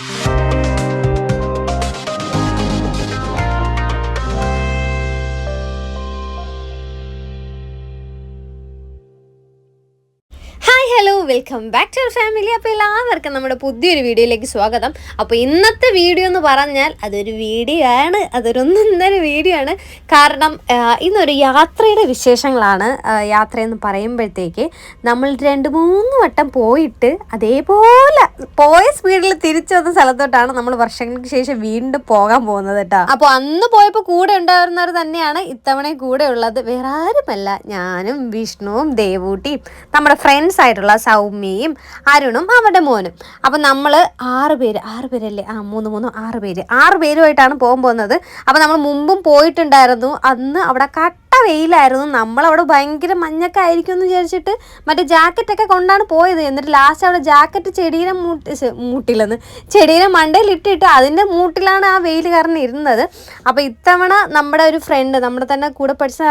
Thank you. Welcome back to family അപ്പോൾ എല്ലാവർക്കും നമ്മുടെ പുതിയൊരു വീഡിയോയിലേക്ക് സ്വാഗതം. അപ്പോൾ ഇന്നത്തെ വീഡിയോ എന്ന് പറഞ്ഞാൽ അതൊരു വീഡിയോ ആണ്. അതൊരു ഒന്നൊന്നര വീഡിയോ ആണ്. കാരണം ഇന്നൊരു യാത്രയുടെ വിശേഷങ്ങളാണ് യാത്രയെന്ന് പറയുമ്പോഴത്തേക്ക് നമ്മൾ രണ്ട് മൂന്ന് വട്ടം പോയിട്ട് അതേപോലെ പോയ സ്പീഡിൽ തിരിച്ചു വന്ന സ്ഥലത്തോട്ടാണ് നമ്മൾ വർഷങ്ങൾക്ക് ശേഷം വീണ്ടും പോകാൻ പോകുന്നത് കേട്ടോ. അപ്പോൾ അന്ന് പോയപ്പോൾ കൂടെ ഉണ്ടായിരുന്നവർ തന്നെയാണ് ഇത്തവണ കൂടെ ഉള്ളത്. വേറെ ആരുമല്ല. ഞാനും വിഷ്ണുവും ദേവൂട്ടിയും നമ്മുടെ ഫ്രണ്ട്സ് ആയിട്ടുള്ള സൗമ്യയും അരുണും അവരുടെ മോനും. അപ്പം നമ്മൾ ആറ് പേര് ആറ് പേരല്ലേ? ആ മൂന്ന് മൂന്ന് ആറ് പേര്. ആറ് പേരുമായിട്ടാണ് പോകാൻ പോകുന്നത്. അപ്പം നമ്മൾ മുമ്പും പോയിട്ടുണ്ടായിരുന്നു. അന്ന് അവിടെ വെയിലായിരുന്നു. നമ്മളവിടെ ഭയങ്കര മഞ്ഞൊക്കെ ആയിരിക്കും എന്ന് വിചാരിച്ചിട്ട് മറ്റേ ജാക്കറ്റൊക്കെ കൊണ്ടാണ് പോയത്. എന്നിട്ട് ലാസ്റ്റ് അവിടെ ജാക്കറ്റ് ചെടിയുടെ മൂട്ടി മൂട്ടിലെന്ന് മണ്ടയിൽ ഇട്ടിട്ട് അതിന്റെ മൂട്ടിലാണ് ആ വെയിൽ കാരണം ഇരുന്നത്. അപ്പോൾ ഇത്തവണ നമ്മുടെ ഒരു ഫ്രണ്ട് നമ്മുടെ തന്നെ കൂടെ പഠിച്ച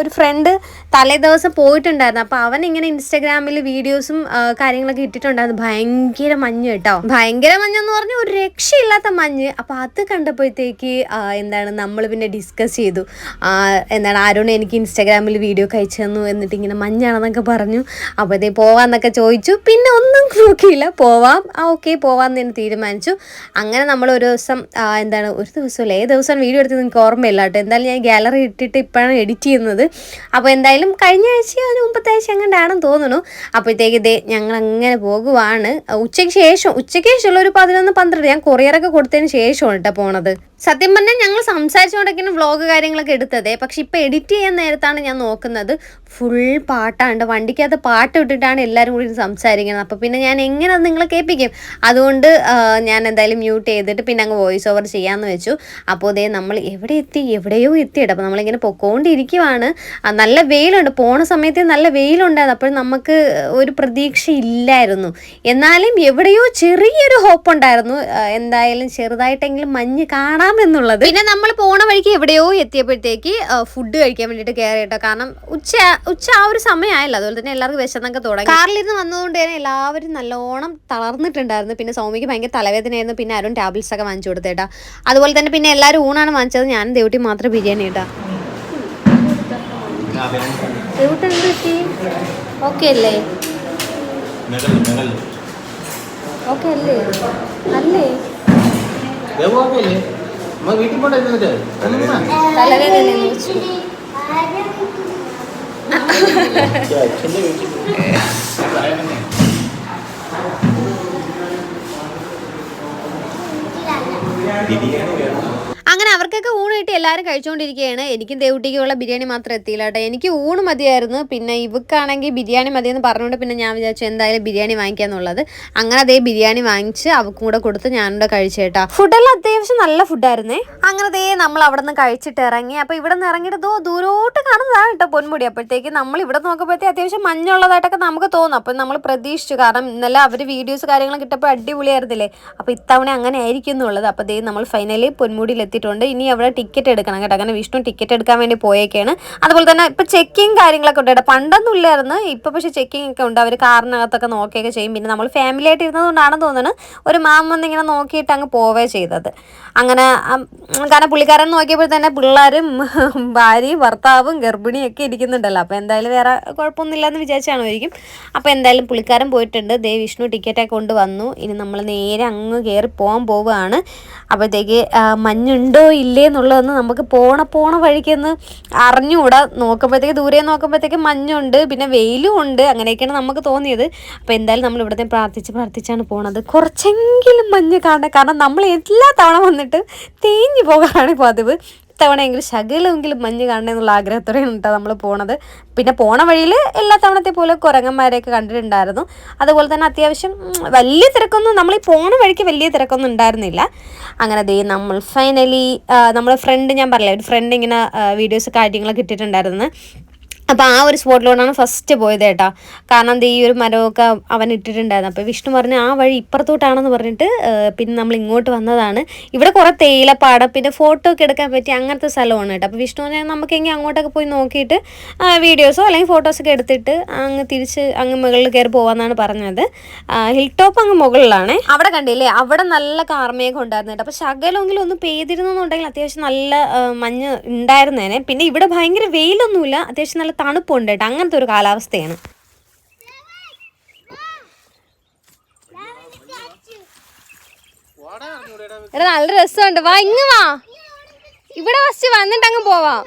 ഒരു ഫ്രണ്ട് തലേ ദിവസം പോയിട്ടുണ്ടായിരുന്നു. അപ്പോൾ അവൻ ഇങ്ങനെ ഇൻസ്റ്റാഗ്രാമിൽ വീഡിയോസും കാര്യങ്ങളൊക്കെ ഇട്ടിട്ടുണ്ടായിരുന്നു. ഭയങ്കര മഞ്ഞ് കേട്ടോ. ഭയങ്കര മഞ്ഞെന്ന് പറഞ്ഞാൽ ഒരു രക്ഷയില്ലാത്ത മഞ്ഞ്. അപ്പോൾ അത് കണ്ടപ്പോഴത്തേക്ക് എന്താണ് നമ്മൾ പിന്നെ ഡിസ്കസ് ചെയ്തു. എന്താണ് എന്താണ് അരുൺ എനിക്ക് ഇൻസ്റ്റാഗ്രാമിൽ വീഡിയോ കഴിച്ചു തന്നു എന്നിട്ട് ഇങ്ങനെ മഞ്ഞാണെന്നൊക്കെ പറഞ്ഞു. അപ്പോൾ ഇതേ പോവാന്നൊക്കെ ചോദിച്ചു. പിന്നെ ഒന്നും നോക്കിയില്ല. പോവാം. ആ ഓക്കെ പോവാന്ന് തന്നെ തീരുമാനിച്ചു. അങ്ങനെ നമ്മൾ ഒരു ദിവസം എന്താണ് ഒരു ദിവസമല്ല ഏത് ദിവസം വീഡിയോ എടുത്തത് എനിക്ക് ഓർമ്മയില്ല കേട്ടോ. എന്തായാലും ഞാൻ ഗാലറി ഇട്ടിട്ട് ഇപ്പോഴാണ് എഡിറ്റ് ചെയ്യുന്നത്. അപ്പോൾ എന്തായാലും കഴിഞ്ഞ ആഴ്ച അതിന് മുമ്പത്തെ ആഴ്ച എങ്ങനെയാണെന്ന് തോന്നുന്നു. അപ്പോഴത്തേക്ക് ഇതേ ഞങ്ങൾ അങ്ങനെ പോകുവാണ്. ഉച്ചയ്ക്ക് ശേഷം ഉച്ചയ്ക്ക് ശേഷമുള്ള ഒരു പതിനൊന്ന് പന്ത്രണ്ട് ഞാൻ കൊറിയറൊക്കെ കൊടുത്തതിന് ശേഷമാണ് കേട്ടോ പോണത്. സത്യം പറഞ്ഞാൽ ഞങ്ങൾ സംസാരിച്ചുകൊണ്ടൊക്കെയാണ് വ്ളോഗ് കാര്യങ്ങളൊക്കെ എടുത്തതേ. പക്ഷെ ഇപ്പം എഡിറ്റ് ചെയ്യാൻ നേരത്താണ് ഞാൻ നോക്കുന്നത്. ഫുൾ പാട്ടാണ്ട് വണ്ടിക്കകത്ത് പാട്ട് ഇട്ടിട്ടാണ് എല്ലാവരും കൂടി സംസാരിക്കുന്നത്. അപ്പോൾ പിന്നെ ഞാൻ എങ്ങനെ അത് നിങ്ങളെ കേൾപ്പിക്കും? അതുകൊണ്ട് ഞാൻ എന്തായാലും മ്യൂട്ട് ചെയ്തിട്ട് പിന്നെ അങ്ങ് വോയിസ് ഓവർ ചെയ്യാമെന്ന് വെച്ചു. അപ്പോൾ അതേ നമ്മൾ എവിടെ എത്തി? എവിടെയോ എത്തിയിട്ട് അപ്പോൾ നമ്മളിങ്ങനെ പൊക്കോണ്ടിരിക്കുവാണ്. നല്ല വെയിലുണ്ട്. പോണ സമയത്ത് നല്ല വെയിലുണ്ടായിരുന്നു. അപ്പോൾ നമുക്ക് ഒരു പ്രതീക്ഷ ഇല്ലായിരുന്നു. എന്നാലും എവിടെയോ ചെറിയൊരു ഹോപ്പ് ഉണ്ടായിരുന്നു. എന്തായാലും ചെറുതായിട്ടെങ്കിലും മഞ്ഞ് കാണാമെന്നുള്ളത് പിന്നെ നമ്മൾ പോണ വഴിക്ക് എവിടെയോ എത്തിയപ്പോഴത്തേക്ക് ഫുഡ് കഴിക്കാൻ വേണ്ടിയിട്ട് കയറി കേട്ടോ കാരണം ഉച്ച ഉച്ച ആ ഒരു സമയമായല്ലോ. അതുപോലെ തന്നെ എല്ലാവർക്കും വിശന്നൊക്കെ തുടങ്ങി. കാറിലിരുന്ന് വന്നതുകൊണ്ട് തന്നെ എല്ലാവരും നല്ലോണം തളർന്നിട്ടുണ്ടായിരുന്നു. പിന്നെ സൗമ്യക്ക് ഭയങ്കര തലവേദനയായിരുന്നു. പിന്നെ ആരും ടാബ്ലറ്റ്സ് ഒക്കെ വാങ്ങിച്ചു കൊടുത്തേട്ടാ അതുപോലെ തന്നെ പിന്നെ എല്ലാവരും ഊണാണ് വാങ്ങിച്ചത്. ഞാൻ ദേവട്ടി മാത്രം ബിരിയാണി പറ്റി? ഓക്കെ അല്ലേ? ഓക്കെ അല്ലേ? അല്ലേ? വീട്ടിൽ ഇരുന്നിട്ട് തലവേദന ബിരിയാണി വേണം. അങ്ങനെ അവർക്കൊക്കെ ഊണ് കിട്ടി എല്ലാവരും കഴിച്ചുകൊണ്ടിരിക്കുകയാണ് എനിക്കും ദേവുട്ടിക്കുള്ള ബിരിയാണി മാത്രം എത്തിയില്ല കേട്ടോ. എനിക്ക് ഊണ് മതിയായിരുന്നു. പിന്നെ ഇവക്കാണെങ്കിൽ ബിരിയാണി മതിയെന്ന് പറഞ്ഞുകൊണ്ട് പിന്നെ ഞാൻ വിചാരിച്ചു എന്തായാലും ബിരിയാണി വാങ്ങിക്കാന്നുള്ളത്. അങ്ങനെ അതേ ബിരിയാണി വാങ്ങിച്ച് അവക്കും കൂടെ കൊടുത്ത് ഞാനിവിടെ കഴിച്ചേട്ടാ ഫുഡെല്ലാം അത്യാവശ്യം നല്ല ഫുഡായിരുന്നേ? അങ്ങനെ ദേ നമ്മൾ അവിടെ നിന്ന് കഴിച്ചിട്ട് ഇറങ്ങി. അപ്പോൾ ഇവിടെ നിന്ന് ഇറങ്ങിയിട്ട് ദോ ദൂരോട്ട് കാണുന്നതാണ് കേട്ടോ പൊന്മുടി. അപ്പോഴത്തേക്ക് നമ്മൾ ഇവിടെ നോക്കുമ്പോഴത്തേക്ക് അത്യാവശ്യം മഞ്ഞുള്ളതായിട്ടൊക്കെ നമുക്ക് തോന്നും. അപ്പം നമ്മൾ പ്രതീക്ഷിച്ചു. കാരണം ഇന്നലെ അവർ വീഡിയോസ് കാര്യങ്ങളൊക്കെ കിട്ടപ്പോൾ അടിപൊളിയായിരുന്നില്ലേ? അപ്പോൾ ഇത്തവണ അങ്ങനെ ആയിരിക്കും എന്നുള്ളത് അപ്പോൾ ദേ നമ്മൾ ഫൈനലി പൊന്മുടിയിൽ എത്തിയിട്ടുണ്ട് ഇനി അവിടെ ടിക്കറ്റ് എടുക്കണം കേട്ടോ. അങ്ങനെ വിഷ്ണു ടിക്കറ്റ് എടുക്കാൻ വേണ്ടി പോയേക്കാണ്. അതുപോലെ തന്നെ ഇപ്പോൾ ചെക്കിങ് കാര്യങ്ങളൊക്കെ ഉണ്ട് കേട്ടോ. പണ്ടൊന്നും ഇല്ലായിരുന്നു. ഇപ്പോൾ പക്ഷേ ചെക്കിംഗ് ഒക്കെ ഉണ്ട്. അവർ കാറിനകത്തൊക്കെ നോക്കിയൊക്കെ ചെയ്യും. പിന്നെ നമ്മൾ ഫാമിലി ആയിട്ട് ഇരുന്നതുകൊണ്ടാണെന്ന് തോന്നുന്നു ഒരു മാം വന്ന് ഇങ്ങനെ നോക്കിയിട്ട് അങ്ങ് പോവേ ചെയ്തത്. അങ്ങനെ കാരണം പുള്ളിക്കാരൻ നോക്കിയപ്പോൾ തന്നെ പിള്ളേരും ഭാര്യയും ഭർത്താവും ഗർഭിണിയൊക്കെ ഇരിക്കുന്നുണ്ടല്ലോ. അപ്പോൾ എന്തായാലും വേറെ കുഴപ്പമൊന്നുമില്ല എന്ന് വിചാരിച്ചാണ് ആയിരിക്കും. അപ്പോൾ എന്തായാലും പുള്ളിക്കാരൻ പോയിട്ടുണ്ട്. ദേ വിഷ്ണു ടിക്കറ്റൊക്കെ കൊണ്ട് വന്നു ഇനി നമ്മൾ നേരെ അങ്ങ് കയറി പോകാൻ പോവുകയാണ്. അപ്പോഴത്തേക്ക് മഞ്ഞുണ്ടോ. ഇല്ലേ എന്നുള്ളതെന്ന് നമുക്ക് പോണ പോണ വഴിക്കൊന്ന് അറിഞ്ഞുകൂടാ. നോക്കുമ്പോഴത്തേക്ക് ദൂരെ നോക്കുമ്പോഴത്തേക്ക് മഞ്ഞുണ്ട് പിന്നെ വെയിലും ഉണ്ട്. അങ്ങനെയൊക്കെയാണ് നമുക്ക് തോന്നിയത്. അപ്പോൾ എന്തായാലും നമ്മൾ ഇവിടുത്തെ പ്രാർത്ഥിച്ച് പ്രാർത്ഥിച്ചാണ് പോണത്. കുറച്ചെങ്കിലും മഞ്ഞ് കാണാൻ കാരണം നമ്മൾ എല്ലാ തവണ വന്നിട്ട് തേഞ്ഞു പോകാനാണ് പതിവ്. ഇത്തവണയെങ്കിലും ശകലമെങ്കിലും മഞ്ഞ് കാണണം എന്നുള്ള ആഗ്രഹത്തോടെയാണ് കേട്ടോ നമ്മൾ പോണത്. പിന്നെ പോണ വഴിയിൽ എല്ലാ തവണത്തെ പോലെ കുരങ്ങന്മാരെയൊക്കെ കണ്ടിട്ടുണ്ടായിരുന്നു. അതുപോലെ തന്നെ അത്യാവശ്യം വലിയ തിരക്കൊന്നും നമ്മൾ ഈ പോണ വഴിക്ക് വലിയ തിരക്കൊന്നും ഉണ്ടായിരുന്നില്ല. അങ്ങനെ ദേ നമ്മൾ ഫൈനലി നമ്മൾ ഫ്രണ്ട് ഞാൻ പറയാം ഒരു ഫ്രണ്ട് ഇങ്ങനെ വീഡിയോസ് കാര്യങ്ങളൊക്കെ ഇട്ടിട്ടുണ്ടായിരുന്നു. അപ്പോൾ ആ ഒരു സ്പോട്ടിലോട്ടാണ് ഫസ്റ്റ് പോയത് കേട്ടോ. കാരണം എന്താ ഈ ഒരു മരമൊക്കെ അവൻ ഇട്ടിട്ടുണ്ടായിരുന്നു. അപ്പോൾ വിഷ്ണു പറഞ്ഞു ആ വഴി ഇപ്പുറത്തോട്ടാണെന്ന് പറഞ്ഞിട്ട് പിന്നെ നമ്മൾ ഇങ്ങോട്ട് വന്നതാണ്. ഇവിടെ കുറേ തേയിലപ്പാടം പിന്നെ ഫോട്ടോ ഒക്കെ എടുക്കാൻ പറ്റിയ അങ്ങനത്തെ സ്ഥലമാണ് കേട്ടോ. അപ്പോൾ വിഷ്ണു പറഞ്ഞാൽ നമുക്ക് എങ്ങനെ അങ്ങോട്ടൊക്കെ പോയി നോക്കിയിട്ട് വീഡിയോസോ അല്ലെങ്കിൽ ഫോട്ടോസൊക്കെ എടുത്തിട്ട് അങ്ങ് തിരിച്ച് അങ്ങ് മുകളിൽ കയറി പോകാമെന്നാണ് പറഞ്ഞത്. ഹിൽ ടോപ്പ് അങ്ങ് മുകളിലാണ്. അവിടെ കണ്ടില്ലേ അവിടെ നല്ല കാർമേഘം ഉണ്ടായിരുന്നു കേട്ടോ. അപ്പോൾ ശകലമെങ്കിലും ഒന്ന് പെയ്തിരുന്നെന്നുണ്ടെങ്കിൽ അത്യാവശ്യം നല്ല മഞ്ഞ് ഉണ്ടായിരുന്നേനെ. പിന്നെ ഇവിടെ ഭയങ്കര വെയിലൊന്നുമില്ല. അത്യാവശ്യം നല്ല തണുപ്പുണ്ട് കേട്ടോ. അങ്ങനത്തെ ഒരു കാലാവസ്ഥയാണ്. എടാ നല്ല രസമുണ്ട്. വാ ഇങ്ങ് വാ. ഇവിടെ ഫസ്റ്റ് വന്നിട്ട് അങ്ങ് പോവാം.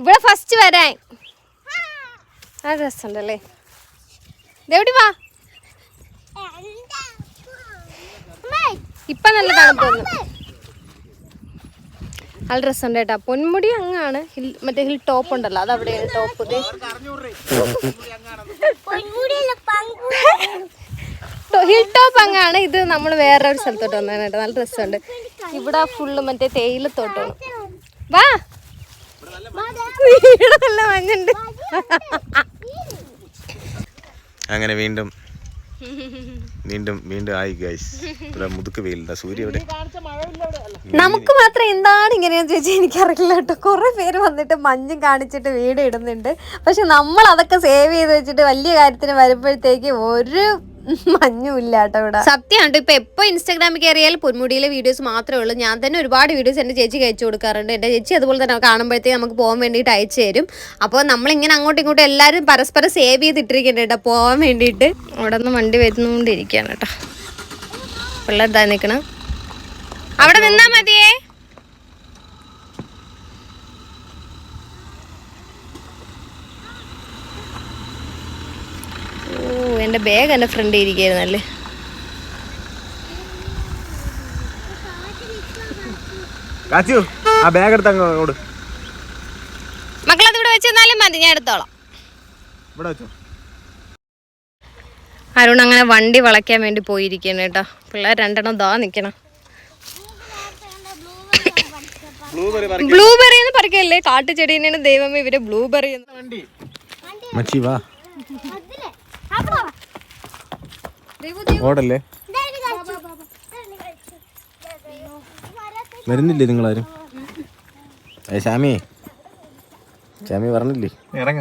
ഇവിടെ ഫസ്റ്റ് വരാൻ. നല്ല രസമുണ്ട് അല്ലേ ഇതെവിടെ വാ? ഇപ്പൊ നല്ല തണുപ്പ് നല്ല രസമുണ്ട് കേട്ടോ പൊന്മുടി അങ്ങാണ്. ഹിൽ മറ്റേ ഹിൽ ടോപ്പ് ഉണ്ടല്ലോ അത് അവിടെയാണ് ടോപ്പ് ഹിൽ ടോപ്പ് അങ്ങാണ്. ഇത് നമ്മൾ വേറെ ഒരു സ്ഥലത്തോട്ട് വന്നതാണ് കേട്ടോ. നല്ല രസമുണ്ട്. ഇവിടെ ഫുള്ള് മറ്റേ തേയിലത്തോട്ടാണ് വാ. ഇവിടെ നല്ല മഞ്ഞുണ്ട്. അങ്ങനെ വീണ്ടും വീണ്ടും വീണ്ടും ആയി ഗൈസ് ഇവിടെ മുതുക്ക് വെയിലുണ്ട്. സൂര്യ ഇവിടെ. നമുക്ക് മാത്രം എന്താണ് ഇങ്ങനെയെന്ന് ചോദിച്ചാൽ എനിക്കറിയില്ല കേട്ടോ. കുറെ പേര് വന്നിട്ട് മഞ്ഞും കാണിച്ചിട്ട് വീട് ഇടുന്നുണ്ട്. പക്ഷെ നമ്മൾ അതൊക്കെ സേവ് ചെയ്ത് വെച്ചിട്ട് വലിയ കാര്യത്തിന് വരുമ്പോഴത്തേക്ക് ഒരു മഞ്ഞും ഇല്ല കേട്ടോ ഇവിടെ. സത്യമാണ് ഇപ്പൊ എപ്പോ ഇൻസ്റ്റാഗ്രാമിൽ കയറിയാൽ പൊന്മുടിയിലെ വീഡിയോസ് മാത്രമേ ഉള്ളൂ. ഞാൻ തന്നെ ഒരുപാട് വീഡിയോസ് എന്റെ ചേച്ചിക്ക് അയച്ചു കൊടുക്കാറുണ്ട്. എന്റെ ചേച്ചി അതുപോലെ തന്നെ കാണുമ്പോഴത്തേക്ക് നമുക്ക് പോകാൻ വേണ്ടിയിട്ട് അയച്ചു തരും. അപ്പോൾ നമ്മളിങ്ങനെ അങ്ങോട്ടും ഇങ്ങോട്ടും എല്ലാരും പരസ്പരം സേവ് ചെയ്തിട്ടിരിക്കുന്നുണ്ട് കേട്ടോ പോകാൻ വേണ്ടിയിട്ട്. അവിടെ നിന്ന് വണ്ടി വരുന്നുകൊണ്ടിരിക്കുകയാണ് കേട്ടോ. പിള്ളേർ ഇതാ നിൽക്കണം അവിടെ നിന്നാ മതിയേ. എന്റെ ബാഗ് എന്റെ ഫ്രണ്ട് ഇരിക്കുകയായിരുന്നല്ലേ കാച്ചു ആ ബാഗ് എടുത്ത് അങ്ങോട്ട് മക്കളത് ഇവിടെ വെച്ചെന്നാലും മതി ഞാൻ എടുത്തോളാം. ഇവിടെ വെച്ചോ. അരുൺ അങ്ങനെ വണ്ടി വളയ്ക്കാൻ വേണ്ടി പോയിരിക്കണം കേട്ടോ. പിള്ളേർ രണ്ടെണ്ണം ദാ നിൽക്കണം. ബ്ലൂബെറി പറിക്കല്ലേ എന്ന് കാട്ടുചെടീനാണ് ദൈവമേ ഇവർ ബ്ലൂബെറി മച്ചി വാ. ഓടല്ലേ? വരുന്നില്ലേ നിങ്ങളാരും. ഏ ശ്യാമി. ശ്യാമി പറഞ്ഞില്ലേ? ഇറങ്ങ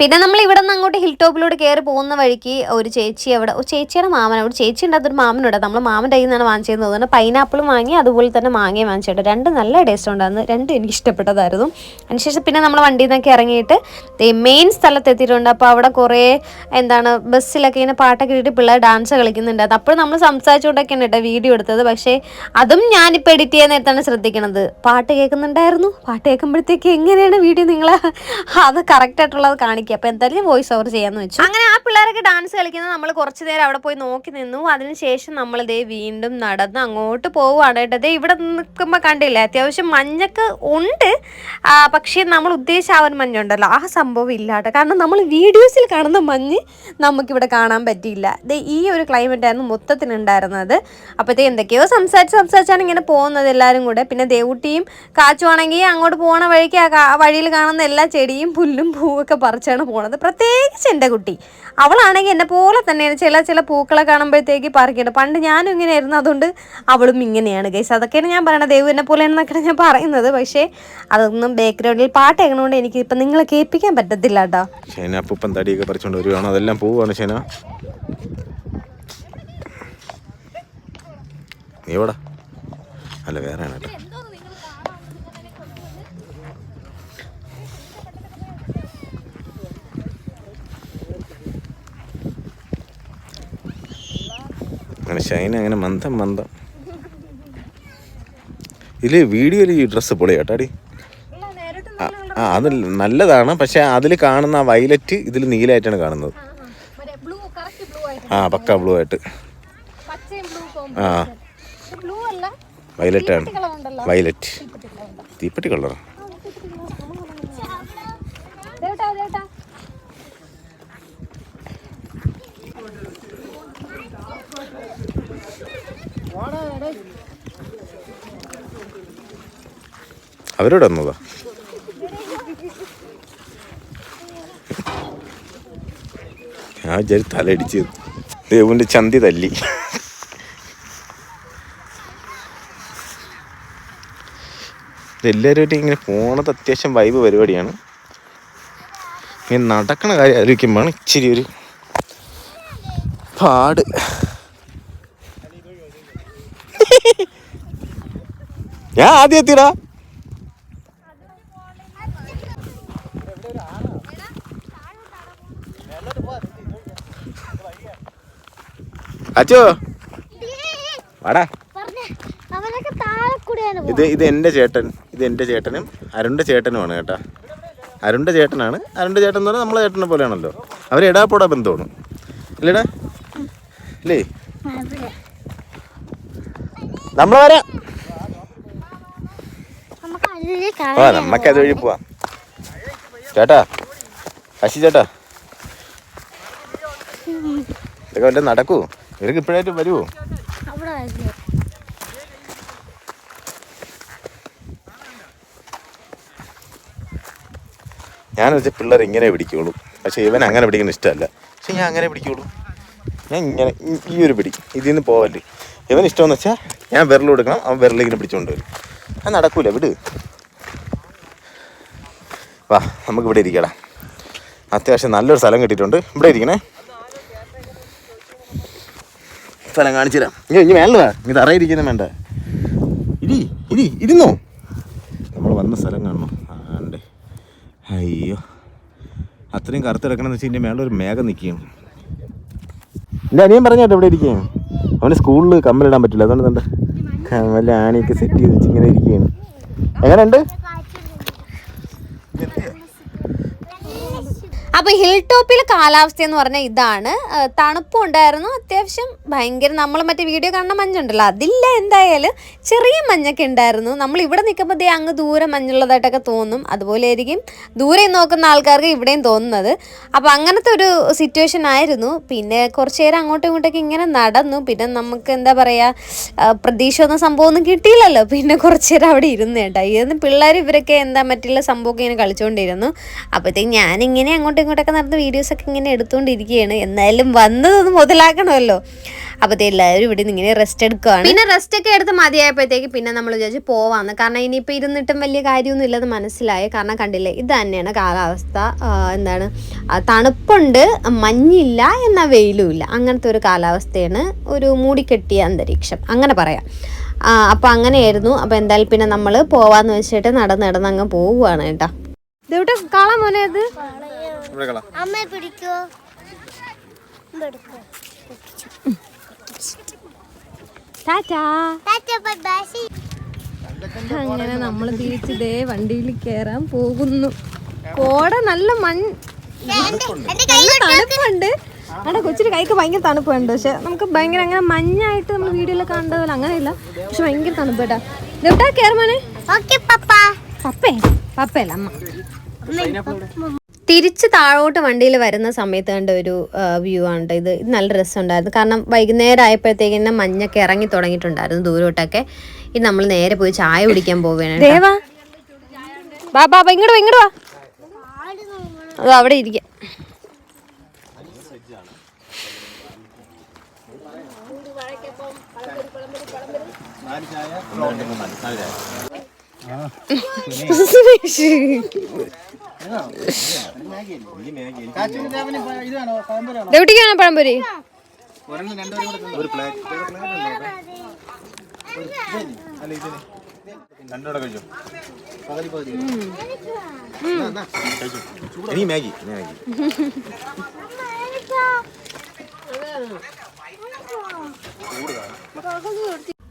പിന്നെ നമ്മൾ ഇവിടെ നിന്ന് അങ്ങോട്ട് ഹിൽ ടോപ്പിലൂടെ കയറി പോകുന്ന വഴിക്ക് ഒരു ചേച്ചി അവിടെ ഒരു ചേച്ചിയുടെ മാമൻ അവിടെ ചേച്ചി ഉണ്ട് അതൊരു മാമനുണ്ട് നമ്മൾ മാമന്റെ കയ്യിൽ നിന്നാണ് വാങ്ങിച്ചത്. തോന്നുന്നത് പൈനാപ്പിളും വാങ്ങി അതുപോലെ തന്നെ മാങ്ങയും വാങ്ങിച്ചിട്ട് രണ്ട് നല്ല ടേസ്റ്റ് ഉണ്ടായിരുന്നു. രണ്ടും എനിക്ക് ഇഷ്ടപ്പെട്ടതായിരുന്നു. അതിനുശേഷം പിന്നെ നമ്മൾ വണ്ടിയിൽ നിന്നൊക്കെ ഇറങ്ങിയിട്ട് മെയിൻ സ്ഥലത്ത് എത്തിയിട്ടുണ്ട്. അപ്പോൾ അവിടെ കുറേ എന്താണ് ബസ്സിലൊക്കെ ഇങ്ങനെ പാട്ടൊക്കെ ഇട്ടിട്ട് പിള്ളേർ ഡാൻസ് കളിക്കുന്നുണ്ടായിരുന്നു അപ്പോൾ നമ്മൾ സംസാരിച്ചുകൊണ്ടൊക്കെയാണ് കേട്ടോ വീഡിയോ എടുത്തത്. പക്ഷേ അതും ഞാനിപ്പോൾ എഡിറ്റ് ചെയ്യാൻ നേരത്താണ് ശ്രദ്ധിക്കണത്. പാട്ട് കേൾക്കുന്നുണ്ടായിരുന്നു. പാട്ട് കേൾക്കുമ്പോഴത്തേക്ക് എങ്ങനെയാണ് വീഡിയോ നിങ്ങളെ അത് കറക്റ്റ് ആയിട്ടുള്ളത് കാണിക്കുക അപ്പോൾ എന്തായാലും വോയിസ് ഓവർ ചെയ്യാന്ന് വെച്ചു. അങ്ങനെ ആ പിള്ളേരൊക്കെ ഡാൻസ് കളിക്കുന്നത് നമ്മൾ കുറച്ചു നേരം അവിടെ പോയി നോക്കി നിന്നു. അതിനുശേഷം നമ്മൾ ദേ വീണ്ടും നടന്ന് അങ്ങോട്ട് പോവുകയാണ് കേട്ടോ. ദേ ഇവിടെ നിൽക്കുമ്പോൾ കണ്ടില്ല അത്യാവശ്യം മഞ്ഞക്ക് ഉണ്ട്. പക്ഷെ നമ്മൾ ഉദ്ദേശിച്ച ആ ഒരു മഞ്ഞുണ്ടല്ലോ. ആ സംഭവം ഇല്ല കേട്ടോ. കാരണം നമ്മൾ വീഡിയോസിൽ കാണുന്ന മഞ്ഞ് നമുക്കിവിടെ കാണാൻ പറ്റിയില്ല. ദേ ഈ ഒരു ക്ലൈമറ്റ് ആയിരുന്നു മൊത്തത്തിനുണ്ടായിരുന്നത് അപ്പോഴത്തേ എന്തൊക്കെയോ സംസാരിച്ച് സംസാരിച്ചാണ് ഇങ്ങനെ പോകുന്നത് എല്ലാവരും കൂടെ. പിന്നെ ദേവുട്ടിയും കാച്ചുവാണെങ്കിൽ അങ്ങോട്ട് പോകുന്ന വഴിക്ക് ആ വഴിയിൽ കാണുന്ന എല്ലാ ചെടിയും പുല്ലും പൂവൊക്കെ പറിച്ചാണ് പോണത്. പ്രത്യേകിച്ച് എന്റെ കുട്ടി. അവളാണെങ്കിൽ എന്നെ പോലെ തന്നെയാണ്. ചില ചില പൂക്കളെ കാണുമ്പോഴത്തേക്ക് പറിക്കണം പണ്ട് ഞാനും ഇങ്ങനെ ഇങ്ങനെയായിരുന്നു. അതുകൊണ്ട് അവളും ഇങ്ങനെയാണ് ഗൈസ് അതൊക്കെയാണ് ഞാൻ പറയണത്. ദൈവം എന്നെ പോലെ എന്നൊക്കെയാണ് ഞാൻ പറയുന്നത്. പക്ഷേ അതൊന്നും ബാക്ക്ഗ്രൗണ്ടിൽ പാട്ട് കേൾക്കണോണ്ട് എനിക്ക് ഇപ്പം നിങ്ങളെ കേൾപ്പിക്കാൻ പറ്റത്തില്ല കേട്ടോ പറിച്ചുകൊണ്ട് പോവാണ് നീ അല്ല വേറെ കേട്ടോ അങ്ങനെ ഷൈൻ അങ്ങനെ മന്ദം മന്ദം. ഇതിൽ വീഡിയോയിൽ ഈ ഡ്രസ്സ് പൊളിയാട്ടാടി ആ ആ, അത് നല്ലതാണ് പക്ഷെ അതിൽ കാണുന്ന ആ വയലറ്റ് ഇതിൽ നീലായിട്ടാണ് കാണുന്നത്. ആ പക്ക ബ്ലൂ ആയിട്ട്. ആ. അല്ല. വയലറ്റ്. തീപ്പെട്ടി കളർ അവരോട് വന്നതാ? ഞാൻ വിചാരി തലയിടിച്ച് ദേവുവിന്റെ ചന്തി തല്ലി. എല്ലാവരുമായിട്ട് ഇങ്ങനെ പോണത് അത്യാവശ്യം വൈബ് പരിപാടിയാണ്. ഇങ്ങനെ നടക്കണ കാര്യം ആലോചിക്കുമ്പോഴാണ് ഇച്ചിരി ഒരു പാട്. ഞാൻ ആദ്യം എത്തിടാ അച്ചോ. വാടാ. ഇത് ഇത് എന്റെ ചേട്ടൻ ഇത് എന്റെ ചേട്ടനും അരുണിന്റെ ചേട്ടനുമാണ് കേട്ടാ. അരുണിന്റെ ചേട്ടനാണ്. അരുണിന്റെ ചേട്ടൻ എന്ന് പറഞ്ഞാൽ നമ്മളെ ചേട്ടനെ പോലെയാണല്ലോ. അവർ എടാപ്പോടാ ബന്ധമാണ് അല്ലേടാ അല്ലേ നമ്മൾ വരാം ആ നമ്മക്ക് അത് വഴി പോവാം. ചേട്ടാ ശശി ചേട്ടാ. ഇതൊക്കെ വല്ല നടക്കൂ. ഇവർക്ക് ഇപ്പോഴായിട്ട് വരുമോ ഞാൻ വെച്ച പിള്ളേർ ഇങ്ങനെ പിടിക്കുള്ളൂ. പക്ഷെ ഇവൻ അങ്ങനെ പിടിക്കുന്ന ഇഷ്ടമല്ല. പക്ഷെ ഞാൻ അങ്ങനെ പിടിക്കുള്ളൂ. ഞാൻ ഇങ്ങനെ ഈ- ഈ ഒരു പിടി ഇതിൽ നിന്ന് പോവല്ലേ. ഇവൻ ഇഷ്ടമെന്ന് വെച്ചാൽ ഞാൻ വിരൽ കൊടുക്കണം അവൻ വിരലിങ്ങനെ പിടിച്ചുകൊണ്ട് വരും. അത് നടക്കൂല വിട്. വാ നമുക്ക് ഇവിടെ ഇരിക്കടാ. അത്യാവശ്യം നല്ലൊരു സ്ഥലം കിട്ടിയിട്ടുണ്ട്. ഇവിടെ ഇരിക്കണേ. സ്ഥലം കാണിച്ചു തരാം. ഇനി ഇനി വേണ്ട ഇനി അറിയിരിക്കുന്ന വേണ്ട. ഇരി ഇരി ഇരുന്നോ? നമ്മൾ വന്ന സ്ഥലം കാണണം. ആണ്ടേ അയ്യോ. അത്രയും കറുത്തിടക്കണമെന്ന് വെച്ച് ഇതിന്റെ മേളൊരു മേഘം നിൽക്കുകയാണ് എന്റെ അനിയൻ പറഞ്ഞോട്ടെ ഇവിടെ ഇരിക്കുകയാണ് അവന് സ്കൂളിൽ കമ്മലിടാൻ പറ്റില്ല. അതുകൊണ്ട് തന്നെ കമ്മലാണിയൊക്കെ സെറ്റ് ചെയ്ത് വെച്ച് ഇങ്ങനെ ഇരിക്കുകയാണ് എങ്ങനെയുണ്ട്? അപ്പോൾ ഹിൽ ടോപ്പിലെ കാലാവസ്ഥ എന്ന് പറഞ്ഞാൽ ഇതാണ്. തണുപ്പും ഉണ്ടായിരുന്നു. അത്യാവശ്യം ഭയങ്കര നമ്മൾ മറ്റേ വീഡിയോ കാണുന്ന മഞ്ഞുണ്ടല്ലോ അതില്ല എന്തായാലും. ചെറിയ മഞ്ഞൊക്കെ ഉണ്ടായിരുന്നു. നമ്മൾ ഇവിടെ നിൽക്കുമ്പോൾ ദേ അങ്ങ് ദൂരെ മഞ്ഞുള്ളതായിട്ടൊക്കെ തോന്നും. അതുപോലെ ആയിരിക്കും. ദൂരെ നോക്കുന്ന ആൾക്കാർക്ക് ഇവിടെയും തോന്നുന്നത്. അപ്പോൾ അങ്ങനത്തെ ഒരു സിറ്റുവേഷൻ ആയിരുന്നു. പിന്നെ കുറച്ച് നേരം അങ്ങോട്ടും ഇങ്ങോട്ടൊക്കെ ഇങ്ങനെ നടന്നു. പിന്നെ നമുക്ക് എന്താ പറയാ പ്രതീക്ഷ ഒന്നും സംഭവമൊന്നും കിട്ടിയില്ലല്ലോ. പിന്നെ കുറച്ച് നേരം അവിടെ ഇരുന്ന് കേട്ടോ. ഇരുന്ന് പിള്ളേർ ഇവരൊക്കെ എന്താ മറ്റുള്ള സംഭവമൊക്കെ ഇങ്ങനെ കളിച്ചുകൊണ്ടിരുന്നു അപ്പോഴത്തേക്ക് ഞാനിങ്ങനെ അങ്ങോട്ടും ഇങ്ങോട്ടൊക്കെ നടന്ന വീഡിയോസൊക്കെ ഇങ്ങനെ എടുത്തുകൊണ്ടിരിക്കുകയാണ് എന്നാലും വന്നതൊന്ന് മുതലാക്കണമല്ലോ. അപ്പോൾ എല്ലാവരും ഇവിടെ നിന്ന് ഇങ്ങനെ റെസ്റ്റ് എടുക്കുകയാണ് പിന്നെ റെസ്റ്റ് ഒക്കെ എടുത്ത് മതിയായപ്പോഴത്തേക്ക് പിന്നെ നമ്മൾ വിചാരിച്ചു പോവാന്ന്. കാരണം ഇനിയിപ്പോൾ ഇരുന്നിട്ടും വലിയ കാര്യമൊന്നും ഇല്ലെന്ന് മനസ്സിലായി കാരണം കണ്ടില്ലേ ഇത് തന്നെയാണ് കാലാവസ്ഥ. എന്താണ് തണുപ്പുണ്ട് മഞ്ഞില്ല എന്നാൽ വെയിലും ഇല്ല. അങ്ങനത്തെ ഒരു കാലാവസ്ഥയാണ് ഒരു മൂടിക്കെട്ടിയ അന്തരീക്ഷം. അങ്ങനെ പറയാം. ആ, അപ്പോൾ അങ്ങനെയായിരുന്നു. അപ്പോൾ എന്തായാലും പിന്നെ നമ്മൾ പോവാന്ന് വെച്ചിട്ട് നടന്ന് നടന്ന് അങ്ങ് പോവുകയാണ് കേട്ടോ. ഇതെവിടെ? കാളാൻ മോനെ അത്? പിടിക്കോ? ടാറ്റാ. Bye bye see. അങ്ങനെ നമ്മൾ തിരിച്ച് ദേ വണ്ടിയിൽ കയറാൻ പോകുന്നു. കോട നല്ല മൺ നല്ല തണുപ്പുണ്ട്. അവിടെ കൊച്ചിന് കൈക്ക് ഭയങ്കര തണുപ്പുണ്ട്. പക്ഷെ നമുക്ക് ഭയങ്കര അങ്ങനെ മഞ്ഞായിട്ട് നമ്മൾ വീഡിയോയിൽ കണ്ടത് പോലെ അങ്ങനെയില്ല. പക്ഷെ ഭയങ്കര തണുപ്പ് കേട്ടാ. ഇതെവിടാ കയറുമാനെ പപ്പേ. പപ്പയല്ല അമ്മ. തിരിച്ച് താഴോട്ട് വണ്ടിയിൽ വരുന്ന സമയത്ത് കണ്ട ഒരു വ്യൂ ആണ് ഇത്. ഇത് നല്ല രസമുണ്ടായിരുന്നു. കാരണം വൈകുന്നേരം ആയപ്പോഴത്തേക്ക് തന്നെ മഞ്ഞൊക്കെ ഇറങ്ങി തുടങ്ങിയിട്ടുണ്ടായിരുന്നു ദൂരോട്ടൊക്കെ. ഇത് നമ്മൾ നേരെ പോയി ചായ കുടിക്കാൻ പോവുകയാണ് ദേവാ. ബാ ഇങ്ങോട്ട് വാ ഇങ്ങോട്ട് വാ അത് അവിടെ ഇരിക്കാം. എവിടേക്കാണ് പഴംപൊരി? മാഗി മാഗി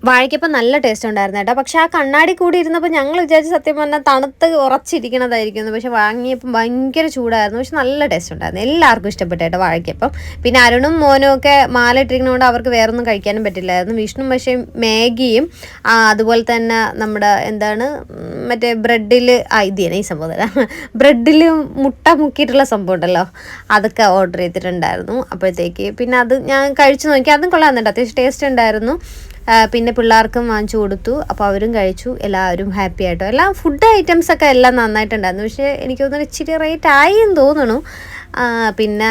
വാഴയ്ക്കപ്പം നല്ല ടേസ്റ്റ് ഉണ്ടായിരുന്നു കേട്ടോ. പക്ഷെ ആ കണ്ണാടി കൂടി ഇരുന്നപ്പോൾ ഞങ്ങൾ വിചാരിച്ച് സത്യം പറഞ്ഞാൽ തണുത്ത് ഉറച്ചിരിക്കണതായിരിക്കുന്നു പക്ഷെ വാങ്ങിയപ്പം ഭയങ്കര ചൂടായിരുന്നു. പക്ഷെ നല്ല ടേസ്റ്റ് ഉണ്ടായിരുന്നു. എല്ലാവർക്കും ഇഷ്ടപ്പെട്ടു കേട്ടോ വാഴയ്ക്കപ്പം. പിന്നെ അരുണും മോനും ഒക്കെ മാല ഇട്ടിരിക്കുന്നതുകൊണ്ട് അവർക്ക് വേറൊന്നും കഴിക്കാനും പറ്റില്ലായിരുന്നു. വിഷ്ണു പക്ഷേ മാഗിയും അതുപോലെ തന്നെ നമ്മുടെ എന്താണ് മറ്റേ ബ്രെഡിൽ ആ ഇത് തന്നെ ഈ സംഭവം തന്നെ. ബ്രെഡിൽ മുട്ട മുക്കിയിട്ടുള്ള സംഭവം ഉണ്ടല്ലോ. അതൊക്കെ ഓർഡർ ചെയ്തിട്ടുണ്ടായിരുന്നു. അപ്പോഴത്തേക്ക് പിന്നെ അത് ഞാൻ കഴിച്ചു നോക്കി. അതും കൊള്ളാമെന്നുണ്ട് അത്യാവശ്യം ടേസ്റ്റ് ഉണ്ടായിരുന്നു. പിന്നെ പിള്ളേർക്കും വാങ്ങിച്ചു കൊടുത്തു. അപ്പോൾ അവരും കഴിച്ചു. എല്ലാവരും ഹാപ്പി ആയിട്ടോ. എല്ലാം ഫുഡ് ഐറ്റംസ് ഒക്കെ എല്ലാം നന്നായിട്ടുണ്ടായിരുന്നു. പക്ഷേ എനിക്ക് തോന്നുന്നു ഇച്ചിരി റേറ്റ് ആയി എന്ന് തോന്നുന്നു. പിന്നെ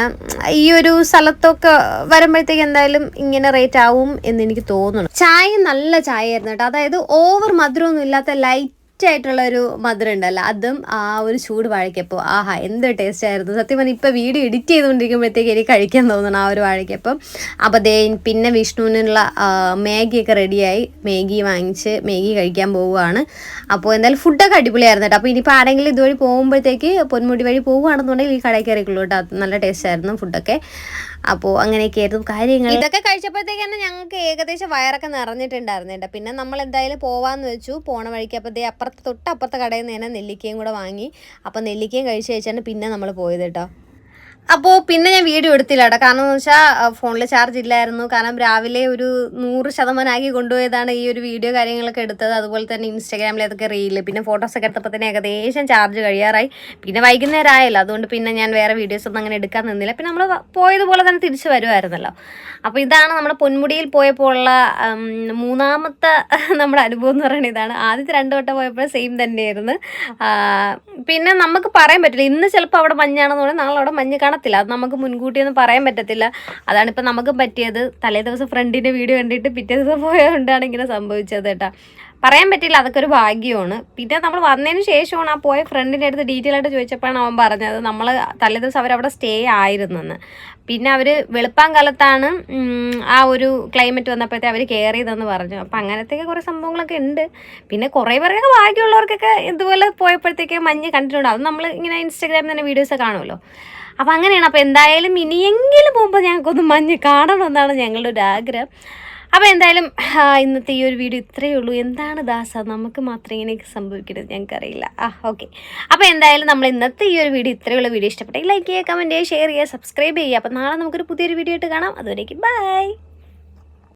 ഈ ഒരു സ്ഥലത്തൊക്കെ വരുമ്പോഴത്തേക്ക് എന്തായാലും ഇങ്ങനെ റേറ്റ് ആവും എന്ന് എനിക്ക് തോന്നുന്നു. ചായ നല്ല ചായ ആയിരുന്നു കേട്ടോ. അതായത് ഓവർ മധുരമൊന്നും ഇല്ലാത്ത ലൈറ്റ് ആയിട്ടുള്ള ഒരു മധുരം ഉണ്ടല്ലോ അതും ആ ഒരു ചൂട് വാഴയ്ക്കപ്പോൾ ആഹാ എന്ത് ടേസ്റ്റ് ആയിരുന്നു. സത്യം പറഞ്ഞാൽ ഇപ്പോൾ വീഡിയോ എഡിറ്റ് ചെയ്തുകൊണ്ടിരിക്കുമ്പോഴത്തേക്ക് എനിക്ക് കഴിക്കാൻ തോന്നണം ആ ഒരു വാഴയ്ക്കപ്പം. അപ്പോൾ ദേ പിന്നെ വിഷ്ണുവിനുള്ള മാഗിയൊക്കെ റെഡിയായി മാഗി വാങ്ങിച്ച് മാഗി കഴിക്കാൻ പോവുകയാണ്. അപ്പോൾ എന്തായാലും ഫുഡൊക്കെ അടിപൊളിയായിരുന്നു കേട്ടോ. അപ്പോൾ ഇനിയിപ്പോൾ ആരെങ്കിലും ഇതുവഴി പോകുമ്പോഴത്തേക്ക് പൊന്മുടി വഴി പോവുകയാണെന്നുണ്ടെങ്കിൽ ഈ കടയിൽ കയറിക്കുള്ളൂ കേട്ടോ. നല്ല ടേസ്റ്റ് ആയിരുന്നു ഫുഡൊക്കെ അപ്പോൾ അങ്ങനെയൊക്കെ ആയിരുന്നു കാര്യങ്ങൾ. ഇതൊക്കെ കഴിച്ചപ്പോഴത്തേക്ക് തന്നെ ഞങ്ങൾക്ക് ഏകദേശം വയറൊക്കെ നിറഞ്ഞിട്ടുണ്ടായിരുന്നു കേട്ടോ പിന്നെ നമ്മൾ എന്തായാലും പോവാന്ന് വെച്ചു. പോണ വഴിക്ക് അപ്പോൾ ദേ അപ്പുറത്ത് തൊട്ടപ്പുറത്തെ കടയിൽ നിന്ന് തന്നെ നെല്ലിക്കയും കൂടെ വാങ്ങി. അപ്പോൾ നെല്ലിക്കയും കഴിച്ച് കഴിച്ചാണ് പിന്നെ നമ്മൾ പോയത് കേട്ടോ. അപ്പോൾ പിന്നെ ഞാൻ വീഡിയോ എടുത്തില്ല കേട്ടോ കാരണം എന്ന് വെച്ചാൽ ഫോണിൽ ചാർജ് ഇല്ലായിരുന്നു. കാരണം രാവിലെ ഒരു നൂറ് ശതമാനമാക്കി കൊണ്ടുപോയതാണ് ഈ ഒരു വീഡിയോ കാര്യങ്ങളൊക്കെ എടുത്തത്. അതുപോലെ തന്നെ ഇൻസ്റ്റാഗ്രാമിൽ അതൊക്കെ റീൽ പിന്നെ ഫോട്ടോസൊക്കെ എടുത്തപ്പോൾ തന്നെ ഏകദേശം ചാർജ് കഴിയാറായി. പിന്നെ വൈകുന്നേരം ആയല്ലോ. അതുകൊണ്ട് പിന്നെ ഞാൻ വേറെ വീഡിയോസ് ഒന്നും അങ്ങനെ എടുക്കാൻ നിന്നില്ല. പിന്നെ നമ്മൾ പോയതുപോലെ തന്നെ തിരിച്ചു വരുമായിരുന്നല്ലോ അപ്പോൾ ഇതാണ് നമ്മുടെ പൊന്മുടിയിൽ പോയപ്പോൾ ഉള്ള മൂന്നാമത്തെ നമ്മുടെ അനുഭവം എന്ന് പറയുന്നത് ഇതാണ്. ആദ്യത്തെ രണ്ട് വട്ടം പോയപ്പോൾ സെയിം തന്നെയായിരുന്നു. പിന്നെ നമുക്ക് പറയാൻ പറ്റില്ല. ഇന്ന് ചിലപ്പോൾ അവിടെ മഞ്ഞാണെന്ന് പറഞ്ഞാൽ നാളെ അവിടെ മഞ്ഞ് കാണത്തില്ല. അത് നമുക്ക് മുൻകൂട്ടി ഒന്നും പറയാൻ പറ്റത്തില്ല. അതാണ് ഇപ്പം നമുക്ക് പറ്റിയത്. തലേ ദിവസം ഫ്രണ്ടിന്റെ വീഡിയോ കണ്ടിട്ട് പിറ്റേ ദിവസം പോയതുകൊണ്ടാണ് ഇങ്ങനെ സംഭവിച്ചത് കേട്ടോ. പറയാൻ പറ്റില്ല. അതൊക്കെ ഒരു ഭാഗ്യമാണ്. പിന്നെ നമ്മൾ വന്നതിന് ശേഷമാണ് ആ പോയ ഫ്രണ്ടിന്റെ അടുത്ത് ഡീറ്റെയിൽ ആയിട്ട് ചോദിച്ചപ്പോഴാണ് അവൻ പറഞ്ഞത് നമ്മൾ തലേ ദിവസം അവരവിടെ സ്റ്റേ ആയിരുന്നെന്ന്. പിന്നെ അവർ വെളുപ്പം കാലത്താണ് ആ ഒരു ക്ലൈമറ്റ് വന്നപ്പോഴത്തെ അവർ കയറിയതെന്ന് പറഞ്ഞു. അപ്പം അങ്ങനത്തെയൊക്കെ കുറേ സംഭവങ്ങളൊക്കെ ഉണ്ട്. പിന്നെ കുറേ പേരൊക്കെ ഭാഗ്യമുള്ളവർക്കൊക്കെ ഇതുപോലെ പോയപ്പോഴത്തേക്ക് മഞ്ഞ് കണ്ടിട്ടുണ്ട്. അത് നമ്മൾ ഇങ്ങനെ ഇൻസ്റ്റാഗ്രാമിൽ തന്നെ വീഡിയോസ് കാണുമല്ലോ. അപ്പം അങ്ങനെയാണ്. അപ്പോൾ എന്തായാലും ഇനിയെങ്കിലും പോകുമ്പോൾ ഞങ്ങൾക്കൊന്ന് മഞ്ഞ് കാണണമെന്നാണ് ഞങ്ങളുടെ ഒരു ആഗ്രഹം. അപ്പോൾ എന്തായാലും ഇന്നത്തെ ഈ ഒരു വീഡിയോ ഇത്രയേ ഉള്ളൂ. എന്താണ് ദാസ? നമുക്ക് മാത്രം ഇങ്ങനെയൊക്കെ സംഭവിക്കരുത്. ഞങ്ങൾക്കറിയില്ല. ആ ഓക്കെ. അപ്പോൾ എന്തായാലും നമ്മൾ ഇന്നത്തെ ഈ ഒരു വീഡിയോ ഇത്രയുള്ള വീഡിയോ ഇഷ്ടപ്പെട്ടെങ്കിൽ ലൈക്ക് ചെയ്യുക കമന്റ് ചെയ്യുക ഷെയർ ചെയ്യുക സബ്സ്ക്രൈബ് ചെയ്യുക. അപ്പോൾ നാളെ നമുക്കൊരു പുതിയൊരു വീഡിയോ ആയിട്ട് കാണാം. അതുവരേക്കും ബൈ.